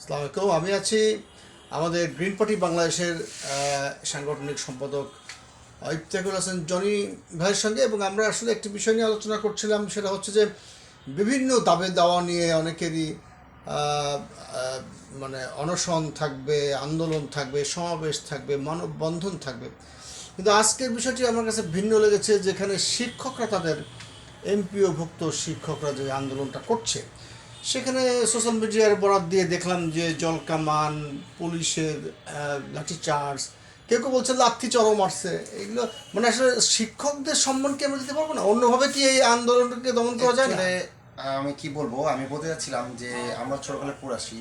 আসসালামু আলাইকুম। আমি আছি আমাদের গ্রিন পার্টি বাংলাদেশের সাংগঠনিক সম্পাদক ইফতেকুল হাসান জনি ভাইয়ের সঙ্গে এবং আমরা আসলে একটি বিষয় নিয়ে আলোচনা করছিলাম, সেটা হচ্ছে যে বিভিন্ন দাবে দাওয়া নিয়ে অনেকেরই মানে অনশন থাকবে, আন্দোলন থাকবে, সমাবেশ থাকবে, মানববন্ধন থাকবে। কিন্তু আজকের বিষয়টি আমার কাছে ভিন্ন লেগেছে, যেখানে শিক্ষকরা তাদের এমপিওভুক্ত শিক্ষকরা যে আন্দোলনটা করছে সেখানে সোশ্যাল মিডিয়ার বরাদ দিয়ে দেখলাম যে জলকামান পুলিশের লাঠিচার্জ কেউ কেউ বলছে লাথি চরম মারছে। এগুলো মানে আসলে শিক্ষকদের সম্মান কি আমরা দিতে পারব না? অন্যভাবে কি এই আন্দোলনকে দমন করা যায় না? আমি কি বলব? আমি বলতে যাচ্ছিলাম যে আমরা ছোটবেলায় পড়াশি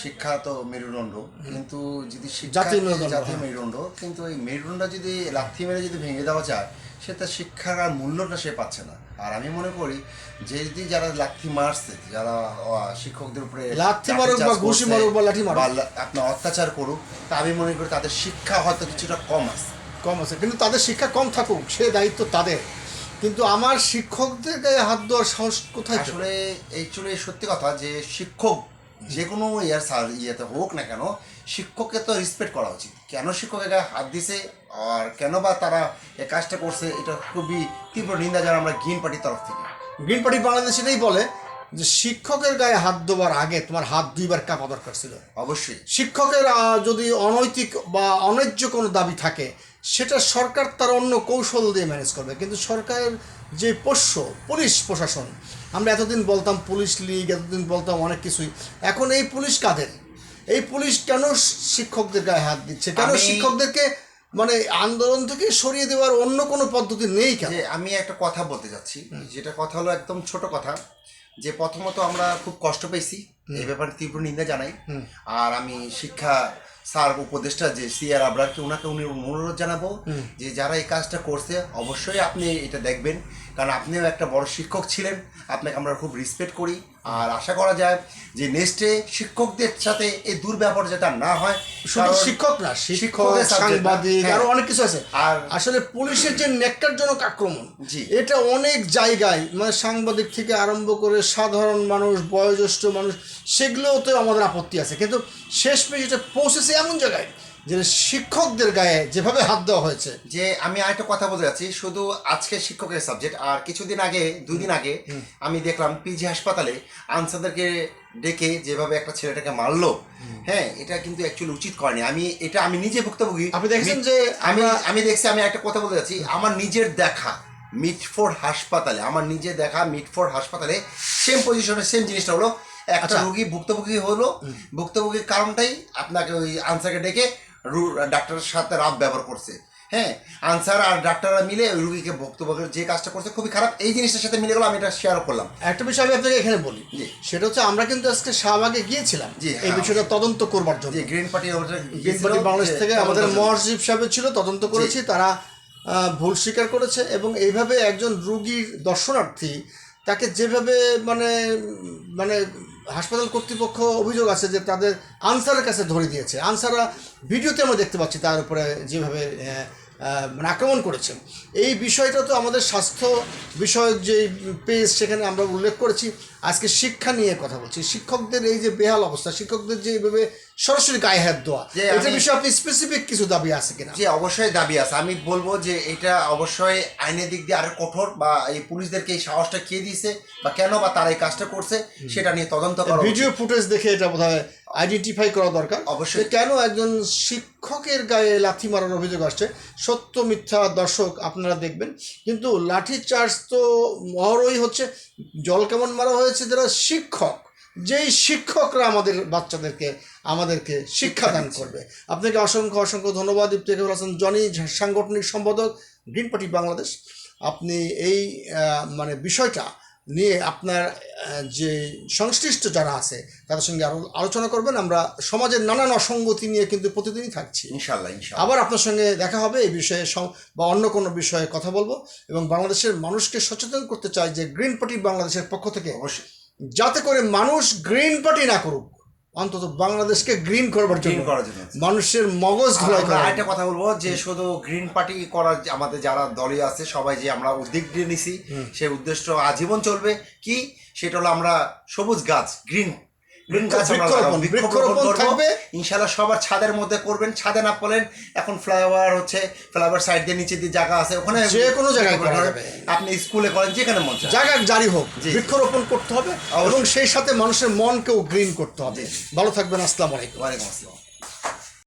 শিক্ষা তো মেরুদণ্ড কিন্তু যদি জাতীয় মেরুদণ্ড, হ্যাঁ। মেরুদণ্ড কিন্তু এই মেরুদণ্ডটা যদি লাথি মেরে যদি ভেঙে দেওয়া যায় সে তার শিক্ষার আর মূল্যটা সে পাচ্ছে না আর আমি মনে করি যে যদি যারা লাথি মারছে যারা শিক্ষকদের উপরে লাথি মারুক বা ঘুষি মারুক বা লাঠি মারুক। আপনার অত্যাচার করুক তা আমি মনে করি তাদের শিক্ষা হয়তো কিছুটা কম আছে কম আছে কিন্তু তাদের শিক্ষা কম থাকুক সে দায়িত্ব তাদের কিন্তু আমার শিক্ষকদের গায়ে হাত দেওয়ার সাহস কোথায় পেল? এই চলে সত্যি কথা যে শিক্ষক যে কোনো ইয়ার সার ইয়েতে হোক না কেন শিক্ষককে তো রেসপেক্ট করা উচিত। কেন শিক্ষকের গায়ে হাত দিছে আর কেন বা তারা এই কাজটা করছে এটা খুবই তীব্র নিন্দা যারা আমরা গ্রিন পার্টির তরফ থেকে। গ্রিন পার্টি বাংলাদেশ এটাই বলে যে শিক্ষকের গায়ে হাত দেওয়ার আগে তোমার হাত দুইবার কাঁপা দরকার ছিল। অবশ্যই। শিক্ষকের যদি অনৈতিক বা অন্যায্য কোনো দাবি থাকে সেটা সরকার তার অন্য কৌশল দিয়ে ম্যানেজ করবে। কিন্তু সরকারের যে পোষ্য পুলিশ প্রশাসন আমরা এতদিন বলতাম পুলিশ লীগ এতদিন বলতাম অনেক কিছুই এখন এই পুলিশ কাদের? এই পুলিশ কেন শিক্ষকদের গায়ে হাত দিচ্ছে? কেন শিক্ষকদেরকে মানে আন্দোলন থেকে সরিয়ে দেওয়ার অন্য কোনো পদ্ধতি নেই কেন? যে আমি একটা কথা বলতে যাচ্ছি। যেটা কথা হলো একদম ছোট কথা। যে প্রথমত আমরা খুব কষ্ট পেয়েছি। এই ব্যাপারে তীব্র নিন্দা জানাই। আর আমি শিক্ষা স্যার উপদেষ্টা যে সিআর আবরারকে ওনাকে উনি অনুরোধ জানাব যে যারা এই কাজটা করছে অবশ্যই আপনি এটা দেখবেন। কারণ আপনিও একটা বড় শিক্ষক ছিলেন আপনাকে আমরা খুব রেসপেক্ট করি। আর আশা করা যায় যে নেক্সটে শিক্ষকদের সাথে এই দুর্ব্যবহার যেটা না হয় শুধু শিক্ষক না শিক্ষক সাংবাদিক হ্যাঁ। আরও অনেক কিছু আছে। আর আসলে পুলিশের যে নেককারজনক আক্রমণ জি। এটা অনেক জায়গায় মানে সাংবাদিক থেকে আরম্ভ করে সাধারণ মানুষ বয়োজ্যেষ্ঠ মানুষ সেগুলোতে আমাদের আপত্তি আছে। কিন্তু শেষ পেশ এটা পৌঁছেছে এমন জায়গায় যে শিক্ষকদের গায়ে যেভাবে হাত দেওয়া হয়েছে। যে আমি আরেকটা কথা বলতে যাচ্ছি শুধু আজকে শিক্ষকের সাবজেক্ট আর কিছুদিন আগে দুই দিন আগে আমি দেখলাম পিজি হাসপাতালে আনসারদেরকে ডেকে যেভাবে একটা ছেলেটাকে মারলো। হ্যাঁ এটা কিন্তু অ্যাকচুয়ালি উচিত করেনি। আমি এটা আমি নিজে ভুক্তভোগী। আপনি দেখছেন যে আমি আমি দেখছি আমি একটা কথা বলতে যাচ্ছি। আমার নিজের দেখা মিটফোর্ড হাসপাতালে আমার নিজে দেখা মিটফোর্ড হাসপাতালে সেম পজিশনে সেম জিনিসটা হলো একটা আচ্ছা। রুগী ভুক্তভোগী হলো ভুক্তভোগীর কারণটাই আপনাকে ওই আনসারকে ডেকে ডাক্তারের সাথে রাব ব্যবহার করছে। হ্যাঁ আনসার আর ডাক্তাররা মিলে ওই রুগীকে ভুক্তভোগীর যে কাজটা করছে খুবই খারাপ। এই জিনিসটার সাথে মিলে গেলো আমি এটা শেয়ার করলাম। একটা বিষয় আমি আপনাকে এখানে বলি। সেটা হচ্ছে আমরা কিন্তু আজকে শাহবাগে গিয়েছিলাম। জি, এই হ্যাঁ। বিষয়টা তদন্ত করবার জন্য। Green party green party Bangladesh থেকে আমাদের মহাসচিব সাহেব ছিল তদন্ত করেছি তারা ভুল স্বীকার করেছে এবং এইভাবে একজন রুগীর দর্শনার্থী তাকে যেভাবে মানে মানে হাসপাতাল কর্তৃপক্ষ অভিযোগ আছে যে তাদের আনসারের কাছে ধরে দিয়েছে। আনসাররা ভিডিওতে আমরা দেখতে পাচ্ছি তার উপরে যেভাবে মানে আক্রমণ করেছেন এই বিষয়টা তো আমাদের স্বাস্থ্য বিষয়ক যে পেজ সেখানে আমরা উল্লেখ করেছি আজকে শিক্ষা নিয়ে কথা বলছি। শিক্ষকদের এই যে বেহাল অবস্থা শিক্ষকদের যে এইভাবে সরাসরি গায়ে হাত দেওয়া এটা বিষয়ে আপনি স্পেসিফিক কিছু দাবি আছে কিনা? যে অবশ্যই দাবি আছে। আমি বলব যে এটা অবশ্যই আইনের দিক দিয়ে আরও কঠোর বা এই পুলিশদেরকে এই সাহসটা কে দিয়েছে বা কেন বা তারা এই কাজটা করছে সেটা নিয়ে তদন্ত করা ভিডিও ফুটেজ দেখে এটা বোধহয় আইডেন্টিফাই করা দরকার। অবশ্যই। কেন একজন শিক্ষকের গায়ে লাথি মারার অভিযোগ আসছে? সত্য মিথ্যা দর্শক আপনারা দেখবেন। কিন্তু লাঠি চার্জ তো মহরই হচ্ছে। জল কেমন মারা হয়েছে যারা শিক্ষক যেই শিক্ষকরা আমাদের বাচ্চাদেরকে আমাদেরকে শিক্ষাদান করবে। আপনাকে অসংখ্য অসংখ্য ধন্যবাদ। ইফতেখুল হাসান জনি সাংগঠনিক সম্পাদক গ্রিন পার্টি বাংলাদেশ। আপনি এই মানে বিষয়টা নিয়ে আপনার যে সংশ্লিষ্ট যারা আছে তাদের সঙ্গে আরও আলোচনা করবেন। আমরা সমাজের নানান অসঙ্গতি নিয়ে কিন্তু প্রতিদিনই থাকছি। ইনশাল্লাহ আবার আপনার সঙ্গে দেখা হবে এই বিষয়ে বা অন্য কোনো বিষয়ে কথা বলব। এবং বাংলাদেশের মানুষকে সচেতন করতে চাই যে গ্রিন পার্টি বাংলাদেশের পক্ষ থেকে। অবশ্যই। যাতে করে মানুষ গ্রিন পার্টি না করুক। অন্তত বাংলাদেশকে গ্রিন করবার জন্য। গ্রিন করার জন্য। মানুষের মগজ ধুলাই আমরা করা একটা কথা বলব যে শুধু গ্রিন পার্টি করার আমাদের যারা দলই আছে সবাই যে আমরা উদ্যোগ নিয়ে নিছি সেই উদ্দেশ্য আজীবন চলবে। কি? সেটা হলো আমরা সবুজ গাছ গ্রিন বৃক্ষরোপণ, বৃক্ষরোপণ থাকবে। ইনশাল্লাহ সবার ছাদের মধ্যে করবেন। ছাদে না পড়লেন এখন ফ্লাইওভার হচ্ছে ফ্লাইওভার সাইড দিয়ে নিচে দিয়ে জায়গা আছে ওখানে যে কোনো জায়গায়। আপনি স্কুলে করেন যেখানে মন জায়গা জারি হোক। বৃক্ষরোপণ করতে হবে এবং সেই সাথে মানুষের মনকেও গ্রিন করতে হবে। ভালো থাকবেন আসসালামু আলাইকুম। ওয়ালাইকুম আসসালাম।